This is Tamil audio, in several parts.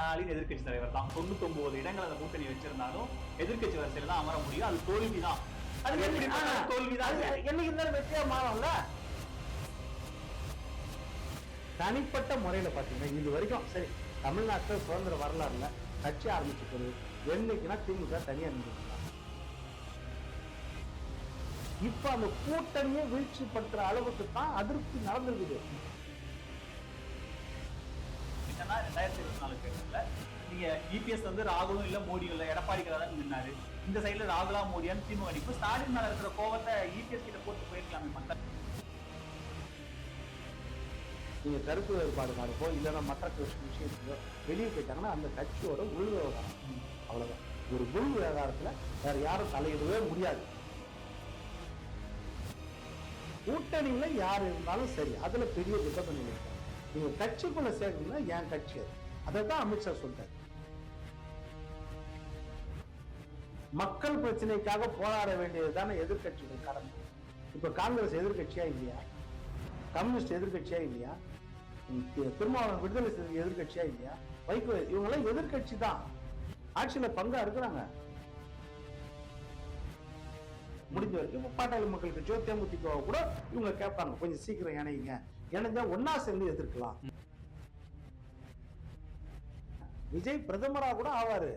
ஸ்டாலின் எதிர்க்கட்சி தலைவர் தான். தொண்ணூத்தி ஒன்பது இடங்கள் அந்த கூட்டணி வச்சிருந்தாலும் எதிர்க்கட்சி வரிசையில தான் அமர முடியும். அது தோல்விதான். அது எப்படி தோல்விதான். என்னைக்கு இருந்தாலும் வெற்றியா மாறும்ல? தனிப்பட்ட முறையில பாத்தீங்கன்னா இது வரைக்கும் சரி தமிழ்நாட்டில் சுதந்திர வரலாறுல கட்சி ஆரம்பிச்சுக்கிறது என்னைக்குன்னா திமுக தனியா இருந்துருக்கலாம் இப்ப அந்த கூட்டணியை வீழ்ச்சிப்படுத்துற அளவுக்கு தான் அதிருப்தி நடந்திருக்குது. என்னன்னா ரெண்டாயிரத்தி இருபத்தி நாலு தேர்தலில் நீங்க இபிஎஸ் வந்து ராகுலும் இல்ல மோடியும் இல்ல எடப்பாடி தான் நின்னாரு. இந்த சைடுல ராகுலா மோடியான்னு திமுக நிக்கும் ஸ்டாலின் மேல இருக்கிற கோவத்தை இபிஎஸ் கிட்ட போட்டு போயிருக்கலாமே மக்கள். நீங்க கருத்து வேறுபாடு காணுக்கோ இல்லைன்னா மற்ற விஷ- விஷயத்துக்கோ வெளியே போயிட்டாங்கன்னா அந்த கட்சியோட உள் விவகாரம். அவ்வளவுதான். ஒரு உள் விவகாரத்துல வேற யாரும் தலையிடவே முடியாது. கூட்டணியில யார் இருந்தாலும் சரி அதுல பெரிய திட்டம் இல்லை நீங்க கட்சிக்குள்ள சேர்க்கணும்னா என் கட்சி அது. அதை தான் அமித்ஷா சொல்றாரு. மக்கள் பிரச்சனைக்காக போராட வேண்டியது தானே எதிர்கட்சிகள் கடமை. இப்ப காங்கிரஸ் எதிர்க்கட்சியா இல்லையா? கம்யூனிஸ்ட் எதிர்க்கட்சியா இல்லையா? திருமாவளம் திருமாவளவன் விடுதலை சிறுத்தை எதிர்க்கட்சியா இல்லையா? வைகோ இவங்க எல்லாம் எதிர்க்கட்சி தான். ஆட்சியில பங்கா இருக்கிறாங்க. முடிஞ்ச வரைக்கும் பாட்டாளி மக்கள் கட்சியோ தேமுதிக கூட இவங்க கேட்பாங்க. கொஞ்சம் சீக்கிரம் இணையுங்க இணைஞ்சா ஒன்னா சேர்ந்து எதிர்க்கலாம். விஜய் பிரதமரா கூட ஆவாரு.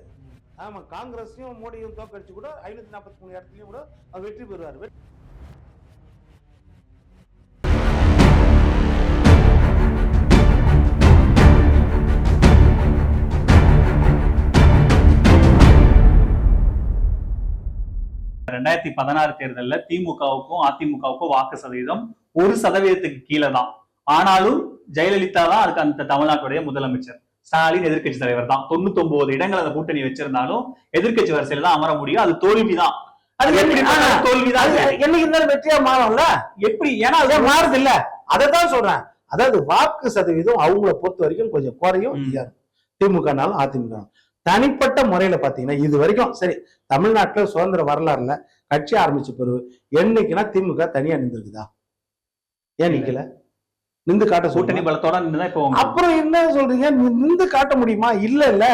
ஆமா காங்கிரஸையும் மோடியும் தோக்கடிச்சு கூட ஐநூத்தி நாற்பத்தி மூணு இடத்துலயும் கூட அவர் வெற்றி பெறுவார். ரெண்டாயிரத்தி பதினாறு தேர்தலில் திமுகவுக்கும் அதிமுகவுக்கும் வாக்கு சதவீதம் ஒரு சதவீதத்துக்கு கீழே தான் ஆனாலும் ஜெயலலிதா தான் அதுக்கு அந்த தமிழ்நாட்டுடைய முதலமைச்சர். ஸ்டாலின் எதிர்க்கட்சி தலைவர் தான். தொண்ணூத்தி ஒன்பது இடங்கள் அந்த கூட்டணி வச்சிருந்தாலும் எதிர்க்கட்சி வரிசையில தான் அமர முடியும். அது தோல்விதான். என்னைக்கு இருந்தாலும் வெற்றியா மாறும்ல? எப்படி? ஏன்னா அது மாறுது இல்ல சொல்றேன். அதாவது வாக்கு சதவீதம் அவங்கள பொறுத்த வரைக்கும் கொஞ்சம் குறையும். திமுகனாலும் அதிமுக தனிப்பட்ட முறையில பாத்தீங்கன்னா இது வரைக்கும் சரி தமிழ்நாட்டுல சுதந்திர வரலாறுல கட்சி ஆரம்பிச்ச பிறகு என்னைக்குன்னா திமுக தனியா நின்றுருக்குதா? ஏன் நிக்கல? நின்று காட்ட கூட்டணி பலத்தோட இப்போ அப்புறம் என்ன சொல்றீங்க? நி- நின்று காட்ட முடியுமா? இல்ல இல்ல.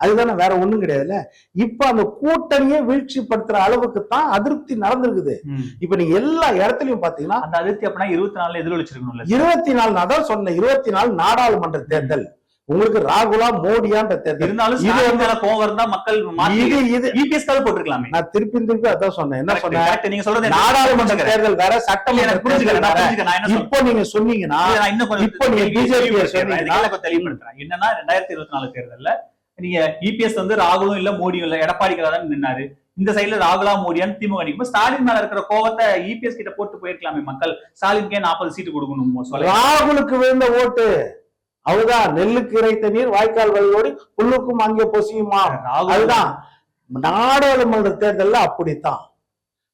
அதுதானே வேற ஒண்ணும் கிடையாதுல்ல. இப்ப அந்த கூட்டணியை வீழ்ச்சிப்படுத்துற அளவுக்கு தான் அதிருப்தி நடந்திருக்குது. இப்ப நீங்க எல்லா இடத்துலயும் பாத்தீங்கன்னா அந்த அதிருப்தி அப்படின்னா இருபத்தி நாலுல எதிரொலிச்சிருக்கணும்ல. இருபத்தி நாலு நான் தான் சொன்னேன். இருபத்தி நாலு நாடாளுமன்ற தேர்தல். உங்களுக்கு ராகுலா மோடியான்ற இருந்தாலும் இது வந்து- கோவம் இருந்தா மக்கள் இது இது இபிஎஸ் கால் போட்டிருக்கலாமே நான் திருப்பி திருப்பி அதான் சொன்னேன் என்ன சொன்னேன். நீங்க சொல்றது நாடாளுமன்ற. தேர்தல் வேற சட்டமன்ற எனக்கு புரிஞ்சுக்கிறேன். இப்போ நீங்க சொன்னீங்கன்னா இன்னும் கொஞ்சம் இப்போ நீங்க தெளிவுபடுத்துறேன். சொன்னீங்கன்னா- தெளிவுபடுத்துறேன். என்னன்னா ரெண்டாயிரத்தி இருபத்தி நாலு தேர்தல்ல நீங்க இபிஎஸ் வந்து ராகுலும் இல்ல மோடியும் இல்ல எடப்பாடி தான் நின்னாரு இந்த சைடுல ராகுலா மோடியான்னு திமுக நிக்கும் ஸ்டாலின் மேல இருக்கிற கோவத்தை இபிஎஸ் கிட்ட போட்டு போயிருக்கலாமே மக்கள் ஸ்டாலின்கே நாற்பது சீட்டு கொடுக்கணும் சொல்ல ராகுலுக்கு விழுந்த ஓட்டு அவ்வளவுதான். நெல்லுக்கு இறைத்த நீர் வாய்க்கால் வழியோடி புல்லுக்கும் அங்கே பொசியுமா? அதுதான். நாடாளுமன்ற தேர்தல்ல அப்படித்தான்.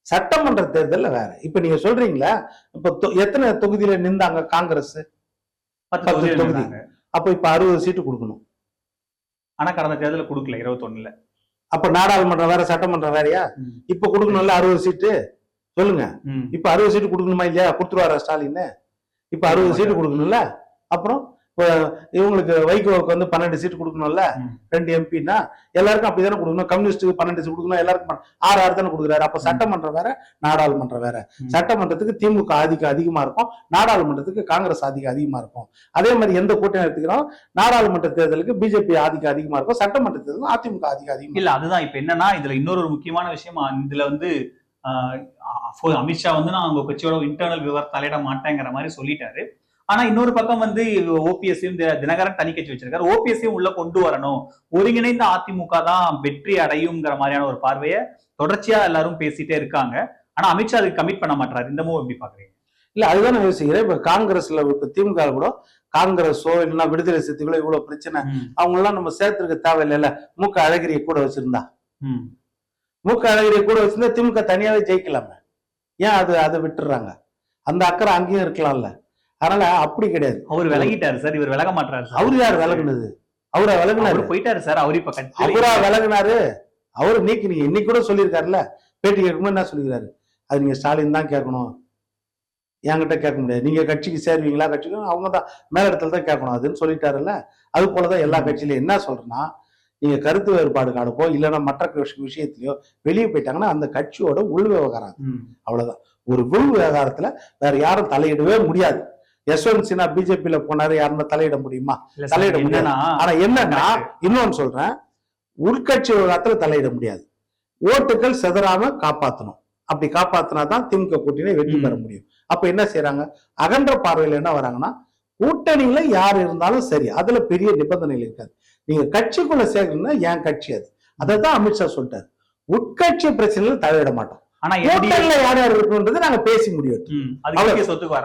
சட்டமன்ற தேர்தல்ல வேற. இப்ப நீங்க சொல்றீங்களா இப்ப எத்தனை தொகுதியில நின்றாங்க காங்கிரஸ்? பத்து தொகுதி. அப்ப இப்ப அறுபது சீட்டு கொடுக்கணும். ஆனா கடந்த தேர்தல கொடுக்கல இருபத்தொன்னுல. அப்ப நாடாளுமன்றம் வேற சட்டமன்றம் வேறயா. இப்ப கொடுக்கணும்ல அறுபது சீட்டு? சொல்லுங்க. இப்ப அறுபது சீட்டு கொடுக்கணுமா இல்லையா? கொடுத்துருவாரா ஸ்டாலின்? இப்ப அறுபது சீட்டு கொடுக்கணும்ல? அப்புறம்? இப்ப இவங்களுக்கு வைகோவுக்கு வந்து பன்னெண்டு சீட்டு கொடுக்கணும்ல. ரெண்டு எம்பின்னா எல்லாருக்கும் அப்படிதானே கொடுக்கணும். கம்யூனிஸ்டுக்கு பன்னெண்டு சீட் கொடுக்கணும் எல்லாருக்கும் ஆறு ஆறு தானே கொடுக்குறாரு. அப்ப சட்டமன்றம் வேற நாடாளுமன்றம் வேற. சட்டமன்றத்துக்கு திமுக ஆதிக்கம் அதிகமா இருக்கும். நாடாளுமன்றத்துக்கு காங்கிரஸ் ஆதிக்கம் அதிகமா இருக்கும். அதே மாதிரி எந்த கூட்டணி எடுத்துக்கிறோம்? நாடாளுமன்ற தேர்தலுக்கு பிஜேபி ஆதிக்கம் அதிகமா இருக்கும். சட்டமன்ற தேர்தலுக்கு அதிமுக ஆதிக்கம் அதிகமா இல்ல அதுதான். இப்ப என்னன்னா இதுல இன்னொரு முக்கியமான விஷயம் இதுல வந்து அமித்ஷா வந்து நான் உங்க கட்சியோட இன்டர்னல் விவரம் தலையிட மாட்டேங்கிற மாதிரி சொல்லிட்டாரு. ஆனா இன்னொரு பக்கம் வந்து ஓபிஎஸ்சியும் தினகரன் தனி கட்சி வச்சிருக்காரு. ஓபிஎஸ்சியும் உள்ள கொண்டு வரணும். ஒருங்கிணைந்த அதிமுக தான் வெற்றி அடையுங்கிற மாதிரியான ஒரு பார்வையை தொடர்ச்சியா எல்லாரும் பேசிட்டே இருக்காங்க. ஆனா அமித்ஷா அதுக்கு கமிட் பண்ண மாட்டாரு இந்த மூவ் எப்படி பாக்குறீங்க இல்ல அதுதான் நான் யோசிக்கிறேன். இப்ப காங்கிரஸ்ல இப்ப திமுக கூட காங்கிரஸோ இல்லைன்னா விடுதலை சிறுத்தைகளோ இவ்வளவு பிரச்சனை. அவங்க எல்லாம் நம்ம சேர்த்திருக்க தேவையில்லைல்ல. மூக்க அழகிரியை கூட வச்சிருந்தா. மூக்க அழகிரியை கூட வச்சிருந்தா திமுக தனியாவே ஜெயிக்கலாமே. ஏன் அது அதை விட்டுறாங்க? அந்த அக்கறை அங்கேயும் இருக்கலாம்ல. அதனால அப்படி கிடையாது. அவர் விலகிட்டாரு சார் இவர் விலக மாட்டாரு அவரு யார் விலகுனது? அவரா விலகுனாரு? போயிட்டாரு சார் அவர் இப்ப அவரா விலகுனாரு? அவரு நீக்கி நீங்க இன்னைக்கு கூட சொல்லியிருக்காருல்ல பேட்டி கேட்கும்போது என்ன சொல்லிக்கிறாரு அது நீங்க ஸ்டாலின் தான் கேட்கணும். என்கிட்ட கேட்க முடியாது. நீங்க கட்சிக்கு சேருவீங்களா கட்சிக்கு அவங்க தான் மேலிடத்துல தான் கேட்கணும். அதுன்னு சொல்லிட்டாருல்ல. அது போலதான் எல்லா கட்சியிலும் என்ன சொல்றேன்னா நீங்க கருத்து வேறுபாடு காணுப்போ இல்லைன்னா மற்ற விஷ- விஷயத்திலயோ வெளியே போயிட்டாங்கன்னா அந்த கட்சியோட உள் விவகாரம். அவ்வளவுதான். ஒரு உள் விவகாரத்துல வேற யாரும் தலையிடவே முடியாது. யஸ்வந்த் சின்ஹா பிஜேபியில போனாரு யாருன்னா தலையிட முடியுமா? தலையிட முடியாது. ஆனா என்னன்னா இன்னொன்னு சொல்றேன். உள்கட்சி விவகாரத்துல தலையிட முடியாது. ஓட்டுகள் சிதறாம காப்பாத்தணும். அப்படி காப்பாத்தினா தான் திமுக கூட்டணி வெற்றி பெற. முடியும். அப்ப என்ன செய்யறாங்க அகன்ற பார்வையில என்ன வராங்கன்னா கூட்டணியில யார் இருந்தாலும் சரி அதுல பெரிய நிபந்தனைகள் இருக்காது. நீங்க கட்சிக்குள்ள சேர்க்கணும்னா என் கட்சி அது. அதைத்தான் அமித்ஷா சொல்லிட்டாரு. உட்கட்சி பிரச்சனையில தலையிட மாட்டோம். ஆனா யார் யார் இருக்கணும்ன்றது நாங்க பேசி முடியும்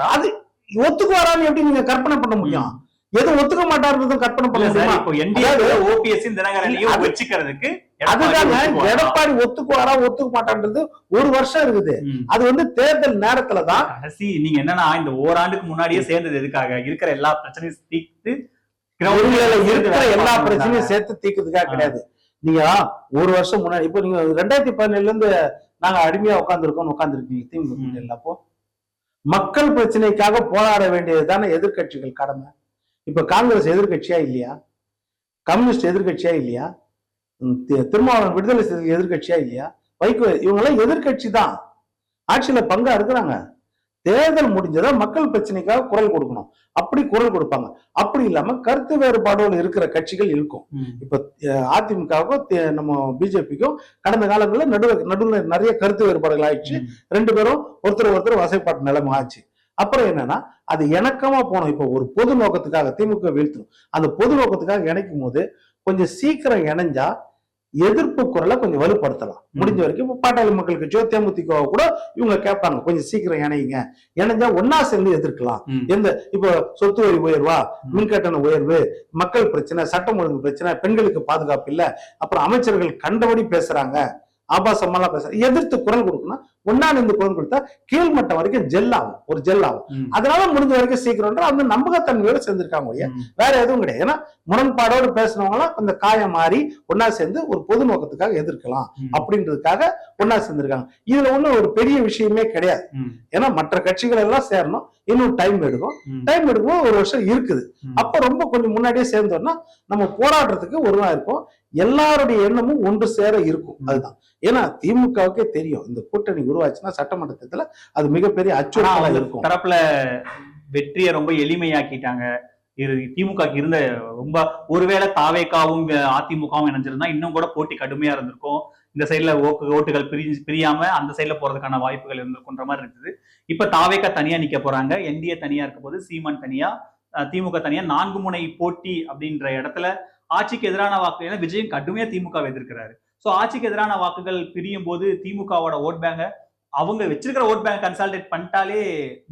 அது ஒத்துக்கு வரான்னு எப்படி நீங்க கற்பனை பண்ண முடியும்? எது ஒத்துக்க மாட்டாருன்றதும் கற்பனை பண்ண முடியுமா? இப்போ என்டிஏ ஓபிஎஸ் தினகரனையும் வச்சுக்கிறதுக்கு அதுதாங்க எடப்பாடி ஒத்துக்குவாரா? ஒத்துக்க மாட்டான்றது ஒரு வருஷம் இருக்குது. அது வந்து தேர்தல் நேரத்துல தான் கடைசி நீங்க என்னன்னா இந்த ஓராண்டுக்கு முன்னாடியே சேர்ந்தது எதுக்காக? இருக்கிற எல்லா பிரச்சனையும் தீர்த்து இருக்கிற எல்லா பிரச்சனையும். சேர்த்து தீர்க்கிறதுக்காக. கிடையாது. நீங்க ஒரு வருஷம் முன்னாடி இப்போ நீங்க ரெண்டாயிரத்தி பதினேழுல இருந்து நாங்க அடிமையா உட்காந்துருக்கோம் உட்காந்துருக்கீங்க திமுக அப்போ மக்கள் பிரச்சனைக்காக போராட வேண்டியது தானே எதிர்கட்சிகள் கடமை? இப்ப காங்கிரஸ் எதிர்கட்சியா இல்லையா? கம்யூனிஸ்ட் எதிர்கட்சியா இல்லையா? திருமாவளவன் விடுதலை எதிர்கட்சியா இல்லையா? வைகோ இவங்க எல்லாம் எதிர்க்கட்சி தான். ஆட்சியில பங்கா இருக்கிறாங்க. தேர்தல் முடிஞ்சதா மக்கள் பிரச்சனைக்காக குரல் கொடுக்கணும். அப்படி குரல் கொடுப்பாங்க. அப்படி இல்லாம கருத்து வேறுபாடுகள் இருக்கிற கட்சிகள் இருக்கும். இப்ப அதிமுகவுக்கும் நம்ம பிஜேபிக்கும் கடந்த காலங்களில் நடுவு நடுவில் நிறைய கருத்து வேறுபாடுகள் ஆயிடுச்சு. ரெண்டு பேரும் ஒருத்தர் ஒருத்தர் வசைப்பாட்டு நிலைமை ஆச்சு. அப்புறம் என்னன்னா அது இணக்கமா போனோம். இப்போ ஒரு பொது நோக்கத்துக்காக திமுக வீழ்த்தணும் அந்த பொது நோக்கத்துக்காக இணைக்கும் போது கொஞ்சம் சீக்கிரம் இணைஞ்சா எதிர்ப்பு குரலை கொஞ்சம் வலுப்படுத்தலாம். முடிஞ்ச வரைக்கும் இப்போ பாட்டாளி மக்கள் கட்சியோ தேமுதிக கூட இவங்க கேட்பாங்க கொஞ்சம் சீக்கிரம் இணையுங்க இணைஞ்சா ஒன்னா சேர்ந்து எதிர்க்கலாம். எந்த இப்போ சொத்து வரி உயர்வா. மின்கட்டண உயர்வு மக்கள் பிரச்சனை சட்டம் ஒழுங்கு பிரச்சனை பெண்களுக்கு பாதுகாப்பு இல்ல. அப்புறம் அமைச்சர்கள் கண்டபடி பேசுறாங்க. ஆபாசமெல்லாம் பேசுறாங்க. எதிர்த்து குரல் கொடுக்கணும் ஒன்னா நின்று குரல் கொடுத்தா கீழ்மட்டம் வரைக்கும் ஜெல் ஆகும் ஒரு ஜெல் ஆகும். அதனால முடிஞ்ச வரைக்கும் சீக்கிரம்ன்ற அந்த நம்பகத்தன்மையோட சேர்ந்திருக்காங்க ஒழிய. வேற எதுவும் கிடையாது ஏன்னா முரண்பாடோடு பேசினவங்களாம் அந்த காயம் மாறி ஒன்னா சேர்ந்து ஒரு பொது நோக்கத்துக்காக எதிர்க்கலாம். அப்படின்றதுக்காக ஒன்னா சேர்ந்திருக்காங்க இதுல ஒண்ணும் ஒரு பெரிய விஷயமே கிடையாது. ஏன்னா மற்ற கட்சிகள் எல்லாம் சேரணும் இன்னும் டைம் எடுக்கும். டைம் எடுக்கும்போது ஒரு வருஷம் இருக்குது. அப்ப ரொம்ப கொஞ்சம் முன்னாடியே சேர்ந்தோம்னா நம்ம போராடுறதுக்கு ஒருவா இருப்போம் எல்லாருடைய எண்ணமும் ஒன்று சேர இருக்கும். அதுதான் ஏன்னா திமுகவுக்கே தெரியும் இந்த கூட்டணி உருவாச்சுன்னா சட்டமன்ற தேர்தல அது மிகப்பெரிய ஆனா அச்சுறுத்தலா அவங்க இருக்கும். தரப்புல வெற்றியை ரொம்ப எளிமையாக்கிட்டாங்க. இது திமுக இருந்த ரொம்ப ஒருவேளை தாவேக்காவும் அதிமுகவும் இணைஞ்சிருந்தா இன்னும் கூட போட்டி கடுமையா இருந்திருக்கும். இந்த சைடுல ஓட்டு ஓட்டுகள் பிரிஞ்சு பிரியாம அந்த சைடுல போறதுக்கான வாய்ப்புகள் இருந்திருக்குன்ற மாதிரி இருக்குது. இப்ப தாவேக்கா தனியா நிக்க போறாங்க. என்டிஏ தனியா இருக்க போது சீமான் தனியா திமுக தனியா நான்கு முனை போட்டி அப்படின்ற இடத்துல ஆட்சிக்கு எதிரான வாக்கு ஏன்னா விஜயம் கடுமையா திமுக எதிர்க்கிறாரு. சோ ஆட்சிக்கு எதிரான வாக்குகள் பிரியும் போது திமுகவோட ஓட் பேங்க அவங்க வச்சிருக்கிற ஓட் பேங்க் கன்சால்டேட் பண்ணிட்டாலே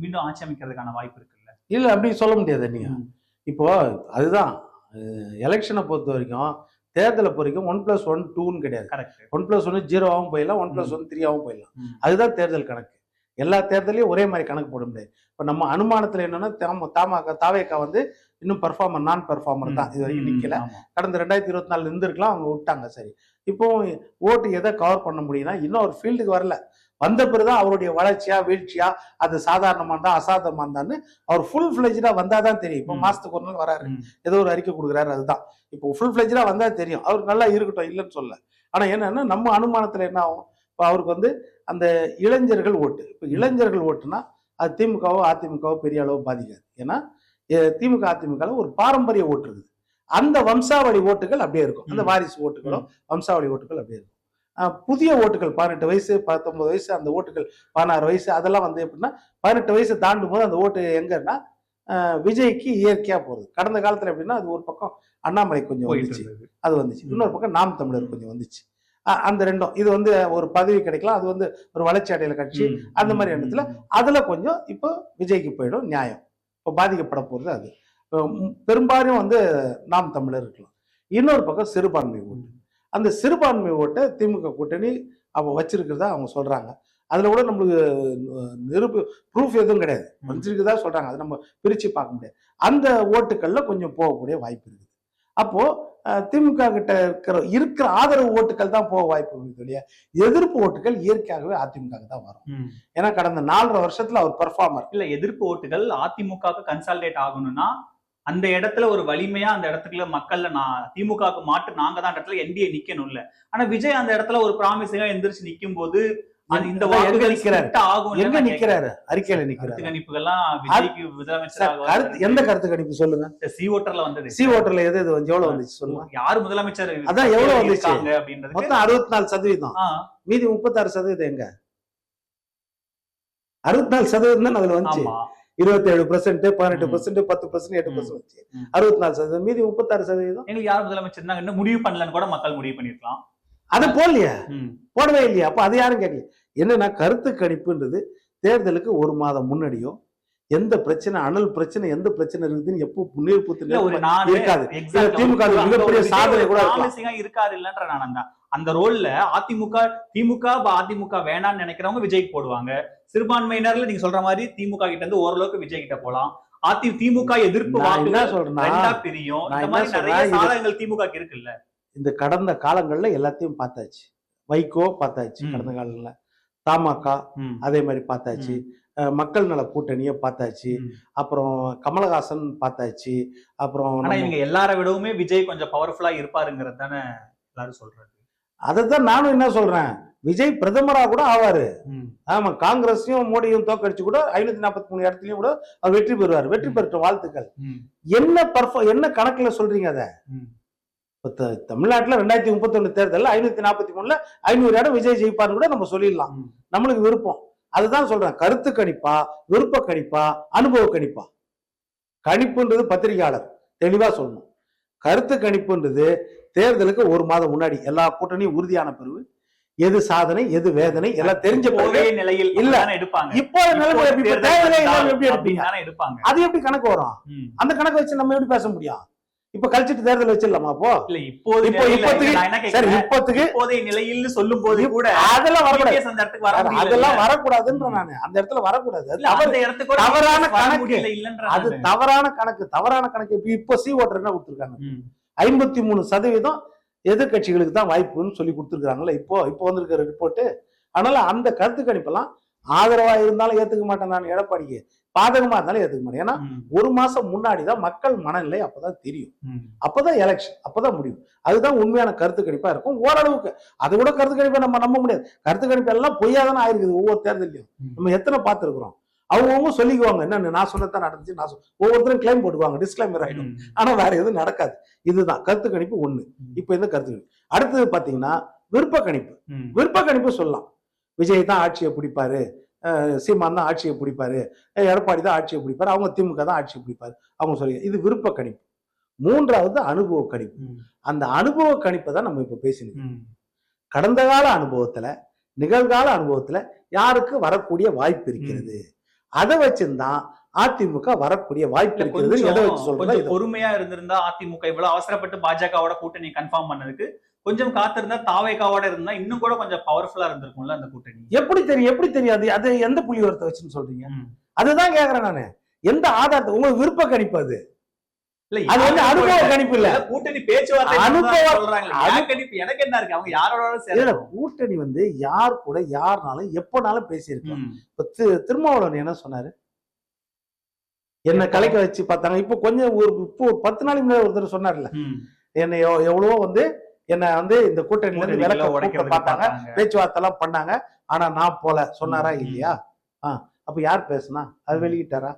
மீண்டும் ஆட்சி அமைக்கிறதுக்கான வாய்ப்பு இருக்குல்ல? இல்ல அப்படி சொல்ல முடியாது நீங்க. இப்போ அதுதான். எலெக்ஷனை பொறுத்த வரைக்கும் தேர்தலை பொறுத்த வரைக்கும் ஒன் பிளஸ் ஒன் டூன்னு கிடையாது. கரெக்ட் ஒன் பிளஸ் ஒன் ஜீரோவாகவும் போயிடலாம் ஒன் பிளஸ் ஒன் த்ரீயாகவும் போயிடலாம். அதுதான் தேர்தல் கணக்கு. எல்லா தேர்தலையும் ஒரே மாதிரி கணக்கு போட முடியாது. இப்போ நம்ம அனுமானத்துல என்னன்னா தாம தாமாக தாவேக்கா வந்து இன்னும் பெர்ஃபார்மர் நான் பெர்ஃபார்மர் தான் இது வரைக்கும் நிக்கல. கடந்த ரெண்டாயிரத்தி இருபத்தி நாலுல இருந்திருக்கலாம் அவங்க விட்டாங்க சரி. இப்போ ஓட்டு எதை கவர் பண்ண முடியும்னா இன்னும் அவர் ஃபீல்டுக்கு வரல. வந்த பிறகுதான் அவருடைய வளர்ச்சியா வீழ்ச்சியா அது சாதாரணமா இருந்தா அசாதாரணமா இருந்தான்னு அவர் ஃபுல் ஃபிளெஜ்டா வந்தாதான் தெரியும். இப்போ. மாசத்துக்கு ஒரு நாள் வராரு. ஏதோ ஒரு அறிக்கை கொடுக்குறாரு அதுதான். இப்போ ஃபுல் ஃபிளெஜ்டா வந்தா தெரியும். அவர் நல்லா இருக்கட்டும் இல்லைன்னு சொல்ல ஆனா என்னன்னா நம்ம அனுமானத்துல என்ன ஆகும்? இப்போ அவருக்கு வந்து அந்த இளைஞர்கள் ஓட்டு. இப்போ இளைஞர்கள் ஓட்டுனா அது திமுகவோ அதிமுகவோ பெரிய அளவு பாதிக்காது. ஏன்னா திமுக அதிமுக ஒரு பாரம்பரிய ஓட்டு இருக்குது. அந்த வம்சாவளி ஓட்டுகள் அப்படியே இருக்கும். அந்த. வாரிசு ஓட்டுகளோ வம்சாவளி ஓட்டுகள் அப்படியே இருக்கும். புதிய ஓட்டுகள் பதினெட்டு வயசு பத்தொன்பது வயசு அந்த ஓட்டுகள் பதினாறு வயசு அதெல்லாம் வந்து எப்படின்னா பதினெட்டு வயசு தாண்டும் போது அந்த ஓட்டு எங்கன்னா விஜய்க்கு இயற்கையா போகுது. கடந்த காலத்துல எப்படின்னா அது ஒரு பக்கம் அண்ணாமலை கொஞ்சம் வந்துச்சு. அது வந்துச்சு. இன்னொரு பக்கம் நாம் தமிழர் கொஞ்சம் வந்துச்சு. அந்த ரெண்டும். இது வந்து ஒரு பதவி கிடைக்கலாம். அது வந்து ஒரு வளர்ச்சி அடையில கட்சி. அந்த மாதிரி இடத்துல அதுல கொஞ்சம் இப்போ விஜய்க்கு போயிடும் நியாயம். இப்போ பாதிக்கப்பட போறது அது. பெரும்பாலும் வந்து நாம் தமிழர் இருக்கலாம். இன்னொரு பக்கம் சிறுபான்மை ஓட்டு. அந்த சிறுபான்மை ஓட்டை திமுக கூட்டணி அவ வச்சிருக்கிறதா அவங்க சொல்றாங்க. அதுல கூட நம்மளுக்கு நிரூப ப்ரூஃப் எதுவும் கிடையாது. வச்சிருக்குதா சொல்றாங்க. அதை நம்ம பிரிச்சு பார்க்க முடியாது. அந்த ஓட்டுக்கள்ல கொஞ்சம் போகக்கூடிய வாய்ப்பு இருக்குது. அப்போ அஹ், திமுக கிட்ட இருக்கிற இருக்கிற ஆதரவு ஓட்டுகள் தான் போக வாய்ப்பு இருக்குது இல்லையா? எதிர்ப்பு ஓட்டுகள் இயற்கையாகவே அதிமுக க்கு தான் வரும். ஏன்னா கடந்த நாலரை வருஷத்துல அவர் பெர்ஃபார்மர் இல்ல எதிர்ப்பு ஓட்டுகள் அதிமுகவுக்கு கன்சாலிடேட் ஆகணும்னா அந்த இடத்துல ஒரு வலிமையா அந்த இடத்துக்குள்ள மக்கள்ல நான் திமுகவுக்கு மாட்டு நாங்க தான் இடத்துல என்டிஏ நிக்கணும்ல. ஆனா விஜய் அந்த இடத்துல ஒரு ப்ராமிசிங்கா எந்திரிச்சு நிக்கும் போது அது இந்த எங்க நிக்கிறாரு? அறிக்கையில நிக்கிறாரு? கணிப்புகள்லாம் எந்த கருத்து கணிப்பு சொல்லுங்க? சி ஓட்டர்ல வந்தது. சி ஓட்டர்ல எது எவ்வளவு வந்துச்சு சொல்லுங்க? யாரு முதலமைச்சர் அதான் எவ்வளவு அப்படின்றது மொத்தம் அறுபத்தி நாலு சதவீதம் மீதி முப்பத்தாறு சதவீதம் எங்க? அறுபத்தி நாலு சதவீதம் தான் அதுல வந்துச்சு. ஆமா இருபத்தி ஏழு பர்சன்ட் பதினெட்டு. பர்சன்ட் பத்து பர்சன்ட் எட்டு. பர்சன்ட் வச்சு. அறுபத்தி நாலு சதவீதம் மீதி முப்பத்தாறு சதவீதம். எங்களுக்கு யார் முதலமைச்சர் இருந்தாங்க முடிவு பண்ணலன்னு கூட மக்கள் முடிவு பண்ணிருக்கலாம். அது போடலையா. போடவே இல்லையா. அப்ப அது யாரும் கேட்கல. என்னன்னா கருத்து கணிப்புன்றது தேர்தலுக்கு ஒரு மாதம் முன்னாடியோ எந்த பிரச்சனை அனல் பிரச்சனை எந்த பிரச்சனை இருக்குதுன்னு எப்போ முன்னெடுப்பு இருக்காது. திமுக மிகப்பெரிய சாதனை கூட இருக்காரு இல்லன்ற நான் அந்த ரோல்ல அதிமுக திமுக அதிமுக வேணாம்னு நினைக்கிறவங்க விஜய்க்கு போடுவாங்க. சிறுபான்மையினர்ல நீங்க சொல்ற மாதிரி திமுக கிட்ட இருந்து ஓரளவுக்கு விஜய் கிட்ட போலாம். அதி திமுக எதிர்ப்பு வாக்குகள் பிரியும். இந்த மாதிரி நிறைய சாதகங்கள் திமுக க்கு இருக்குல்ல. இந்த கடந்த காலங்கள்ல எல்லாத்தையும் பார்த்தாச்சு. வைகோ பார்த்தாச்சு. கடந்த காலங்கள்ல. தமாக. அதே மாதிரி பார்த்தாச்சு. மக்கள் நல கூட்டணியை பார்த்தாச்சு. அப்புறம் கமலஹாசன் பார்த்தாச்சு. அப்புறம் இவங்க எல்லாரை விடவுமே விஜய் கொஞ்சம் பவர்ஃபுல்லா இருப்பாருங்கிறது தானே எல்லாரும் சொல்றாரு அதைத்தான் நானும் என்ன சொல்றேன்? விஜய் பிரதமரா கூட ஆவாரு. ஆமா காங்கிரஸையும் மோடியும் தோக்கடிச்சு கூட ஐநூத்தி நாற்பத்தி மூணு இடத்துலயும் கூட அவர் வெற்றி பெறுவார். வெற்றி பெறட்டும் வாழ்த்துக்கள். என்ன பர்ஃப என்ன கணக்குல சொல்றீங்க அதை? தமிழ்நாட்டுல ரெண்டாயிரத்தி முப்பத்தி ஒண்ணு தேர்தல்ல ஐநூத்தி நாற்பத்தி மூணுல ஐநூறு இடம் விஜய் ஜெயிப்பார்னு கூட நம்ம சொல்லிடலாம். நம்மளுக்கு விருப்பம். அதுதான் சொல்றேன். கருத்து கணிப்பா விருப்ப கணிப்பா அனுபவ கணிப்பா. கணிப்புன்றது பத்திரிகையாளர். தெளிவா சொல்லணும். கருத்து கணிப்புன்றது தேர்தலுக்கு ஒரு மாதம் முன்னாடி எல்லா கூட்டணியும் உறுதியான பிறகு எது சாதனை எது வேதனை எல்லாம் தெரிஞ்ச இப்போதைய நிலையில் இல்ல. எடுப்பாங்க இப்போ நிலைமை எப்படி? எடுப்பீங்க எடுப்பாங்க அது எப்படி கணக்கு வரும். அந்த கணக்கு வச்சு நம்ம எப்படி பேச முடியும் இப்ப கழிச்சிட்டு தேர்தல் வச்சிடலாமா அப்போ இல்ல இப்போது இப்போ நிலையில என்ன சரி இப்போதைக்கு இப்போதைய நிலையில்னு சொல்லும் போது கூட அதெல்லாம் வரக்கூடாது அந்த இடத்துக்கு வர அதெல்லாம் வரக்கூடாதுன்ற நானு அந்த இடத்துல வரக்கூடாது. அந்த இடத்துக்கு தவறான கணக்கு. அது. தவறான கணக்கு தவறான கணக்கு இப்ப இப்போ சி ஓட்டர் என்ன கொடுத்துருக்காங்க. ஐம்பத்தி மூணு சதவீதம் எதிர்கட்சிகளுக்கு தான் வாய்ப்புன்னு சொல்லி கொடுத்துருக்காங்கல்ல இப்போ இப்போ வந்திருக்கிற ரிப்போர்ட் அதனால அந்த கருத்து கணிப்பெல்லாம் ஆதரவா இருந்தாலும் ஏத்துக்க மாட்டேன் நான் எடப்பாடிக்கு. பாதகமா இருந்தாலும் ஏத்துக்க மாட்டேன். ஏன்னா. ஒரு மாசம் முன்னாடி தான் மக்கள் மனநிலை அப்பதான் தெரியும். அப்பதான் எலெக்ஷன் அப்பதான் முடியும். அதுதான் உண்மையான கருத்து கணிப்பா இருக்கும் ஓரளவுக்கு. அதை விட கருத்து கணிப்பை நம்ம நம்ப முடியாது. கருத்து கணிப்பு எல்லாம் பொய்யாதானே ஆயிருக்குது ஒவ்வொரு தேர்தலையும். நம்ம எத்தனை பார்த்துருக்குறோம்? அவங்கவுங்க சொல்லிக்குவாங்க என்ன நான் சொன்னதான் நடந்துச்சு நான் சொல் ஒவ்வொருத்தரும் கிளைம் போட்டுக்குவாங்க டிஸ்கிளைமர் ஆயிடும். ம். ஆனா வேற எதுவும் நடக்காது. இதுதான் கருத்து கணிப்பு ம். இப்ப இந்த கருத்து கணிப்பு. அடுத்தது பாத்தீங்கன்னா விருப்ப கணிப்பு. விருப்ப கணிப்பு சொல்லலாம். விஜய் தான் ஆட்சியை பிடிப்பாரு சீமான் தான் ஆட்சியை பிடிப்பாரு எடப்பாடி தான் ஆட்சியை பிடிப்பாரு அவங்க திமுக தான் ஆட்சியை பிடிப்பாரு. அவங்க சொல்லி இது விருப்ப கணிப்பு. மூன்றாவது அனுபவ கணிப்பு. அந்த அனுபவ கணிப்பை தான் நம்ம இப்ப பேசினோம். கடந்த கால அனுபவத்துல நிகழ்கால அனுபவத்துல யாருக்கு வரக்கூடிய வாய்ப்பு இருக்கிறது? அதை வச்சுதான் அதிமுக வரக்கூடிய வாய்ப்பு இருக்கிறது எதை வச்சு சொல்றதா? பொறுமையா இருந்திருந்தா அதிமுக இவ்வளவு அவசரப்பட்டு பாஜகவோட கூட்டணி கன்ஃபார்ம் பண்ணதுக்கு கொஞ்சம் காத்திருந்தா தாவேகாவோட இருந்தா இன்னும் கூட கொஞ்சம் பவர்ஃபுல்லா இருந்திருக்கும்ல அந்த கூட்டணி. எப்படி தெரியும் எப்படி தெரியும் அது எந்த புள்ளிவரத்தை வச்சுன்னு சொல்றீங்க. அதுதான் கேக்குறேன் நானு. எந்த ஆதாரத்தை உங்க விருப்ப கணிப்பு அது? அது வந்து அனுபவ கணிப்பு இல்ல. கூட்டணி பேச்சுவார்த்தை அனுபவ- கணிப்பு? எனக்கு என்ன இருக்கு? அவங்க யாரோட கூட்டணி வந்து யார் கூட யாருனாலும் எப்பனாலும் பேசியிருக்கலாம் ம். இப்ப தி- திருமாவளவன் என்ன சொன்னாரு? என்ன கலைக்க வச்சு பார்த்தாங்க. இப்போ கொஞ்சம் ஒரு இப்போ ஒரு பத்து நாளைக்கு முன்னாடி ஒருத்தர் சொன்னார்ல. என்னை எவ்- எவ்வளவோ வந்து என்ன வந்து இந்த கூட்டணில இருந்து கூப்பிட உடைக்கிறதுக்கு பார்த்தாங்க. பேச்சுவார்த்தை எல்லாம் பண்ணாங்க. ஆனா நான் போல. சொன்னாரா. இல்லையா? ஆ அப்ப யார் பேசுனா? அது வெளியிட்டாரா?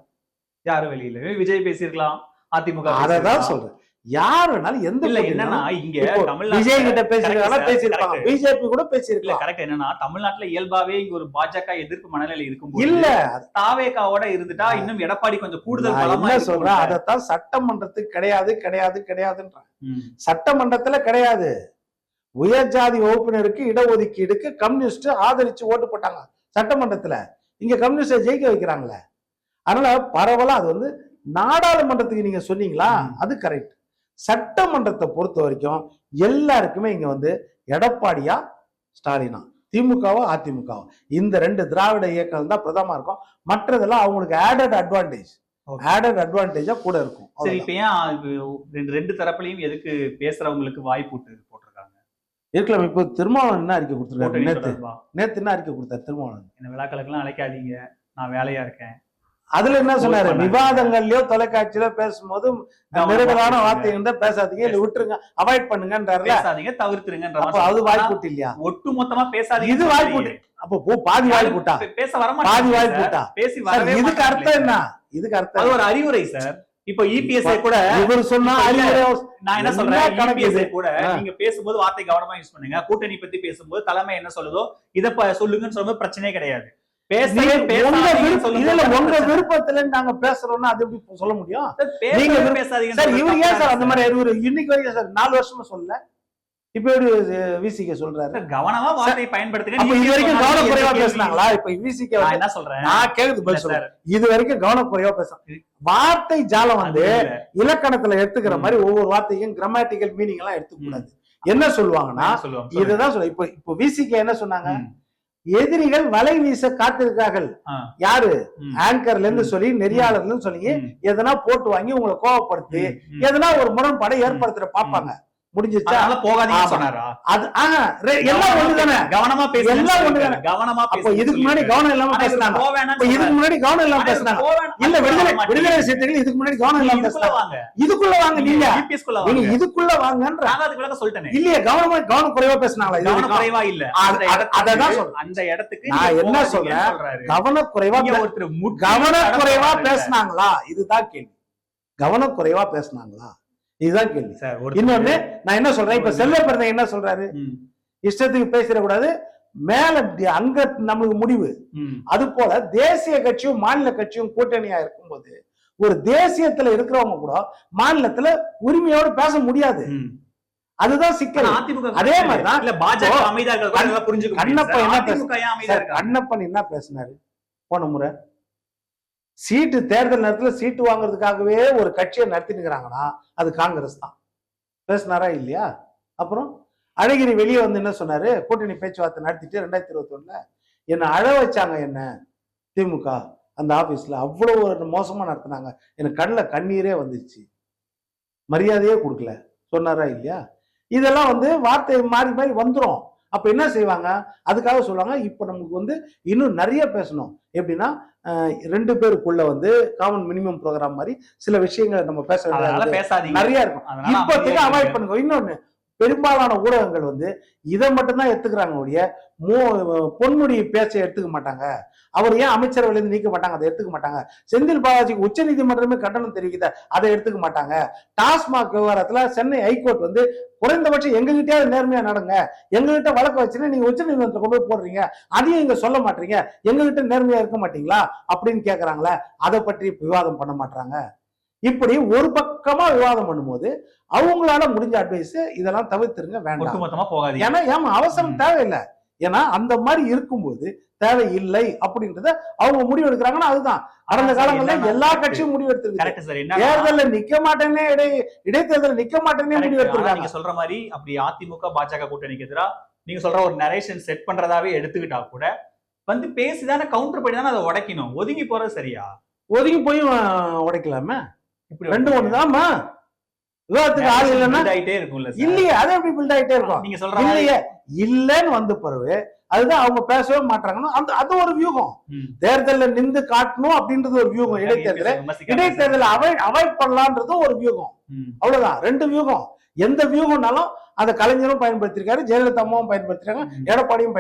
யாரும் வெளியில? விஜய் பேசியிருக்கலாம். அதிமுக பேசியிருக்கலாம். சொல்றேன். யார் வேணாலும் எந்த இல்ல என்னன்னா இங்க இப்போ தமிழ்நாட்டுல விஜய் கிட்ட பேசிருக்காங்க correct. பிஜேபி கூட இல்ல பேசியிருக்கலாம் கரெக்ட் என்னன்னா தமிழ்நாட்டுல இயல்பாவே இங்க ஒரு பாஜக எதிர்ப்பு மனநிலை இருக்கும்போது இல்ல. தாவேகாவோட இருந்துட்டா இன்னும் எடப்பாடி கொஞ்சம் கூடுதல் பலமா சொல்றேன். அதைத்தான் சட்டமன்றத்துக்கு கிடையாது கிடையாது கிடையாதுன்றான் ம். சட்டமன்றத்துல கிடையாது. உயர் ஜாதி வகுப்பினருக்கு இடஒதுக்கீடுக்கு கம்யூனிஸ்ட் ஆதரிச்சு ஓட்டு போட்டாங்க சட்டமன்றத்துல. இங்க கம்யூனிஸ்ட ஜெயிக்க வைக்கிறாங்களே. அதனால பரவலா அது வந்து நாடாளுமன்றத்துக்கு நீங்க சொன்னீங்களா. அது கரெக்ட் சட்டமன்றத்தை பொறுத்த வரைக்கும் எல்லாருக்குமே இங்க வந்து எடப்பாடியா ஸ்டாலினா. திமுகவோ அதிமுகவோ. இந்த ரெண்டு திராவிட இயக்கம் தான் பிரதமா இருக்கும். மற்றதெல்லாம் அவங்களுக்கு ஆடட் அட்வான்டேஜ். ஆடட் அட்வான்டேஜா கூட இருக்கும். சரி. இப்ப ஏன் ரெண்டு ரெண்டு தரப்புலயும் எதுக்கு பேசுறவங்களுக்கு வாய்ப்பு போட்டிருக்காங்க? இருக்கலாம் இப்போ திருமாவளவன் என்ன அறிக்கை கொடுத்துருக்காரு? நேத்து. நேத்து என்ன அறிக்கை கொடுத்தாரு திருமாவளவன்? என்ன விழாக்களுக்கெல்லாம் அழைக்காதீங்க. நான் வேலையா இருக்கேன். அதுல என்ன சொன்னாரு. விவாதங்கள்லயோ தொலைக்காட்சியிலோ பேசும்போது கவனமா நெருடலான பேசுங்க. வார்த்தை இருந்தா பேசாதீங்க இல்ல விட்டுருங்க அவாய்ட் பண்ணுங்கன்றாருல பேசாதீங்க தவிர்த்துருங்கன்ற அது சொல்றாங்க. வாய்ப்பு விட்டு இல்லையா ஒட்டு மொத்தமா பேசாதீங்க இது வாய்ப்பு விட்டு அப்ப போ பாதி பே- பேச வர பாதி சார். விட்டா பேசி இதுக்கு அர்த்தம் என்ன. இதுக்கு அர்த்தம் அது? ஒரு அறிவுரை சார் இப்போ இபிஎஸ்ஐ கூட இவர் சொன்னா நான் என்ன சொல்றேன் இபிஎஸ்ஐ இது? கூட. நீங்க பேசும்போது வார்த்தை கவனமா யூஸ் பண்ணுங்க கூட்டணி பத்தி பேசும்போது தலைமை என்ன சொல்லுதோ இத சொல்லுங்கன்னு சொல்லும்போது பிரச்சனையே கிடையாது உங்க. விருப்பத்துல நாங்க பேசுறோம்னா அது எப்படி சொல்ல முடியும்? நீங்க சார் சொல்றது இவர் ஏன் சார் அந்த மாதிரி அறிவுரை இன்னைக்கு வரைக்கும் சார் நாலு வருஷமா சொல்லல. இப்ப எப்படி விசிக சொல்றாரு? கவனமா வார்த்தையை பயன்படுத்துங்க. இது வரைக்கும் கவனக்குறைவா பேசுனாங்களா? இப்ப விசிக என்ன சொல்றேன்? நான் கேக்குது பதில் சொல்றேன். இது வரைக்கும் கவனக்குறைவா பேசுறாங்க வார்த்தை ஜாலம் வந்து. இலக்கணத்துல எடுத்துக்கிற. மாதிரி ஒவ்வொரு வார்த்தையும் கிராமட்டிக்கல் மீனிங் எல்லாம் எடுத்துக்க கூடாது. என்ன சொல்லுவாங்கன்னா. இதுதான் சொல்ல இப்ப இப்ப விசிக என்ன சொன்னாங்க? எதிரிகள் வலை வீச காத்திருக்கார்கள். யாரு? ஆங்கர்ல இருந்து. சொல்லி நெறியாளர்ல சொல்லி எதனா போட்டு வாங்கி உங்களை கோவப்படுத்தி. எதனா ஒரு முரண்பாடை ஏற்படுத்துற பாப்பாங்க முடிஞ்சிச்சா ஆமா. சொன்னாரா? அது எல்லாம் ஒண்ணுதானே? கவனமா பேசுங்க எல்லாம் ஒண்ணுதானே. கவனமா அப்ப இதுக்கு முன்னாடி கவனம் இல்லாம பேசுனாங்க இப்ப இதுக்கு முன்னாடி கவனம் இல்லாம பேசுனாங்க இல்ல விடுதலை விடுதலை சிறுத்தைகள் இதுக்கு முன்னாடி கவனம் இல்லாம வாங்க. இதுக்குள்ள வாங்க நீங்க நீங்க வாங்க. இதுக்குள்ள வாங்கன்ற. அதுக்கு விளக்க சொல்லிட்டேனே. இல்லையே கவனமா கவனம் குறைவா பேசுனாங்களா? இது? குறைவா இல்ல. அது- அந்த இடத்துக்கு- அததான் சொல்றேன். அந்த இடத்துக்கு நான் என்ன சொல்றேன்? நீங்க பே- ஒருத்தர் கவனக்குறைவா கடந்து பேசுனாங்களா? இதுதான் கேள்வி. கவனக்குறைவா பேசுனாங்களா? இதுதான் கேள்வி. இன்னொன்னு நான் என்ன சொல்றேன்? இப்ப செல்வ பிறந்த என்ன சொல்றாரு? இஷ்டத்துக்கு பேசிடக்கூடாது. மேல டி- அங்க நம்மளுக்கு முடிவு. அது போல தேசிய கட்சியும் மாநில கட்சியும் கூட்டணியா இருக்கும்போது ஒரு தேசியத்துல இருக்கிறவங்க கூட மாநிலத்துல உரிமையோடு பேச முடியாது. அதுதான் சிக்கல். அதே மாதிரிதான் சார். என்ன பேசினாரு? போன முறை. சீட்டு தேர்தல் நேரத்துல சீட்டு வாங்குறதுக்காகவே ஒரு கட்சியை நடத்தினுக்கிறாங்கன்னா அது காங்கிரஸ் தான். பேசினாரா இல்லையா? அப்புறம் அழகிரி வெளியே வந்து என்ன சொன்னாரு? கூட்டணி பேச்சுவார்த்தை நடத்திட்டு ரெண்டாயிரத்தி இருபத்தி ஒண்ணுல என்னை அழ வச்சாங்க என்ன? திமுக. அந்த ஆபீஸ்ல அவ்வளவு ஒரு மோசமா நடத்தினாங்க. எனக்கு கண்ணில் கண்ணீரே வந்துருச்சு மரியாதையே கொடுக்கல. சொன்னாரா இல்லையா? இதெல்லாம் வந்து வார்த்தை மாறி மாறி வந்துடும் அப்ப என்ன செய்வாங்க? அதுக்காக சொல்லுவாங்க இப்ப நமக்கு வந்து இன்னும் நிறைய பேசணும். எப்படின்னா ரெண்டு பேருக்குள்ள வந்து காமன் மினிமம் ப்ரோக்ராம் மாதிரி சில விஷயங்களை நம்ம பேச நிறைய இருக்கும். இப்போதைக்கு அவாய்ட். பண்ணுங்க. இன்னொன்னு பெரும்பாலான ஊடகங்கள் வந்து இதை மட்டும்தான் எடுத்துக்கிறாங்க ஒழிய மோ பொன்முடி பேச்ச எடுத்துக்க மாட்டாங்க. அவர் ஏன் அமைச்சரவையிலேருந்து நீக்க மாட்டாங்க? அதை எடுத்துக்க மாட்டாங்க. செந்தில் பாலாஜிக்கு உச்ச நீதிமன்றமே கண்டனம் தெரிவிக்குத அதை எடுத்துக்க மாட்டாங்க. டாஸ்மாக் விவகாரத்துல சென்னை ஹைகோர்ட் வந்து குறைந்தபட்சம் எங்ககிட்டயாவது நேர்மையா நடங்க. எங்ககிட்ட வழக்கு வச்சுன்னா நீங்க உச்ச நீதிமன்றத்தை கொண்டு போய் போடுறீங்க. அதையும் இங்க சொல்ல மாட்டீங்க. எங்ககிட்ட நேர்மையா இருக்க மாட்டீங்களா? அப்படின்னு கேக்குறாங்களே அதை பற்றி விவாதம் பண்ண மாட்டாங்க இப்படி ஒரு பக்கமா விவாதம் பண்ணும்போது அவங்களால முடிஞ்ச அட்வைஸ் இதெல்லாம் தவிர்த்துருங்க வேண்டாம். ஒட்டுமொத்தமா போகாதீங்க. ஏன்னா ஏமா அவசரம். தேவையில்லை. ஏன்னா அந்த மாதிரி இருக்கும்போது தேவையில்லை அப்படின்றத அவங்க முடிவு எடுக்கிறாங்கன்னா அதுதான். கடந்த சரி, காலங்கள்ல எல்லா கட்சியும் முடிவு எடுத்திருக்கு கரெக்ட் சார் என்ன தேர்தல்ல நிக்க மாட்டேன்னே இடை இடைத்தேர்தல் நிக்க மாட்டேன்னே முடிவு எடுத்திருக்காங்க சொல்ற மாதிரி அப்படி அதிமுக பாஜக கூட்டணிக்கு எதிரா நீங்க சொல்ற ஒரு நரேஷன் செட் பண்றதாவே எடுத்துக்கிட்டா கூட வந்து பேசிதானே கவுண்டர் பண்ணி தானே அதை உடைக்கணும். ஒதுங்கி போறது சரியா? ஒதுங்கி போய் உடைக்கலாமே? இப்படி ரெண்டு ஒண்ணுதாம்மா விவாதத்துக்கு ஆள் இல்லைன்னா ஆயிட்டே இருக்கும்ல இல்லையே அது எப்படி பில்ட் ஆயிட்டே இருக்கும்? நீங்க சொல்ற இல்லையே. இல்லைன்னு வந்த பிறகு அதுதான் அவங்க பேசவே மாட்டாங்கன்னா அந்த அது ஒரு வியூகம். தேர்தல்ல நின்று காட்டணும் அப்படின்றது ஒரு வியூகம் இடைத்தேர்தல. இடைத்தேர்தலை அவாய்ட் அவாய்ட் பண்ணலான்றதும் ஒரு வியூகம். அவ்வளவுதான். ரெண்டு வியூகம். எந்த வியூகம்னாலும் அதை கலைஞரும் பயன்படுத்திருக்காரு ஜெயலலிதா அம்மாவும் பயன்படுத்திருக்காங்க. எடப்பாடியும்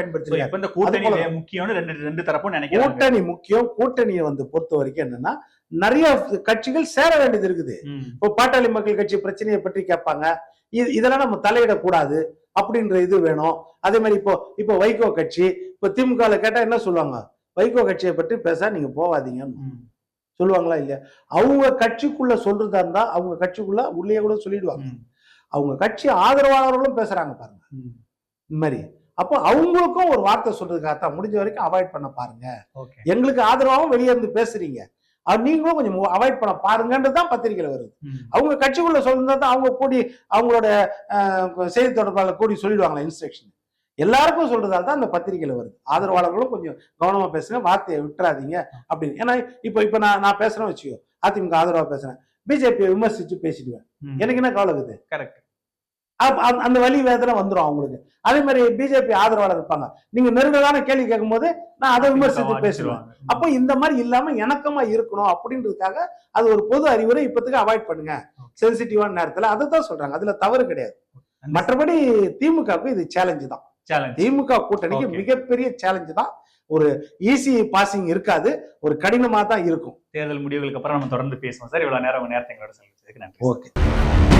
இந்த கூட்டணி. முக்கியம்னு ரெண்டு ரெண்டு தரப்பும் நினைக்கிறாங்க. கூட்டணி முக்கியம். கூட்டணியை வந்து பொறுத்த வரைக்கும் என்னன்னா நிறைய கட்சிகள் சேர வேண்டியது இருக்குது. இப்போ பாட்டாளி மக்கள் கட்சி பிரச்சனையை பற்றி கேட்பாங்க. இது இதெல்லாம் நம்ம தலையிடக்கூடாது அப்படின்ற இது வேணும். அதே மாதிரி இப்போ இப்போ வைகோ கட்சி இப்போ திமுக கேட்டா என்ன சொல்லுவாங்க? வைகோ கட்சியை பற்றி பேச நீங்க போவாதீங்க ம். சொல்லுவாங்களா இல்லையா? அவங்க கட்சிக்குள்ள சொல்றதா இருந்தா அவங்க கட்சிக்குள்ள உள்ளே கூட சொல்லிடுவாங்க. அவங்க கட்சி ஆதரவாளர்களும் பேசுறாங்க பாருங்க. இந்த மாதிரி. அப்போ அவங்களுக்கும் ஒரு வார்த்தை சொல்றதுக்காகத்தான் முடிஞ்ச வரைக்கும் அவாய்ட் பண்ண பாருங்க. எங்களுக்கு ஆதரவாகவும் வெளியே இருந்து பேசுறீங்க. அது நீங்களும் கொஞ்சம் அவாய்ட் பண்ண பாருங்கன்றது தான் பத்திரிகையில வருது. அவங்க கட்சிக்குள்ள சொல்லிருந்தா தான் அவங்க கூடி அவங்களோட செய்தி தொடர்பாளர் கூடி சொல்லிடுவாங்களா இன்ஸ்ட்ரக்ஷன் எல்லாருக்கும் சொல்றதால தான் அந்த பத்திரிகையில வருது. ஆதரவாளர்களும் கொஞ்சம் கவனமா பேசுங்க வார்த்தையை விட்டுறாதீங்க அப்படின்னு. ஏன்னா இப்போ இப்போ நான் நான் பேசுறேன் வச்சுக்கோ அதிமுக ஆதரவா பேசுறேன். பிஜேபியை விமர்சிச்சு பேசிடுவேன். எனக்கு என்ன கவலை இருக்குது? கரெக்ட் அந்த- வலி வேதனை வந்துடும் அவங்களுக்கு. அதே மாதிரி பிஜேபி ஆதரவாளர் இருப்பாங்க. நீங்க நெருங்கலான கேள்வி கேட்கும்போது நான் அதை விமர்சித்து பேசுவேன். அப்போ இந்த மாதிரி இல்லாம இணக்கமா இருக்கணும் அப்படின்றதுக்காக அது ஒரு பொது அறிவுரை இப்போதைக்கு அவாய்ட் பண்ணுங்க. சென்சிட்டிவான நேரத்துல. அதை தான் சொல்றாங்க. அதுல தவறு கிடையாது. மற்றபடி திமுகவுக்கு இது சேலஞ்சு தான். திமுக கூட்டணிக்கு. மிகப்பெரிய சேலஞ்சு தான். ஒரு ஈஸி பாசிங் இருக்காது. ஒரு கடினமா தான் இருக்கும். தேர்தல் முடிவுகளுக்கு அப்புறம் நம்ம தொடர்ந்து பேசுவோம். சார் இவ்வளவு நேரம் நேரத்தை எங்களோட செலவழிச்சதுக்கு நன்றி. ஓகே.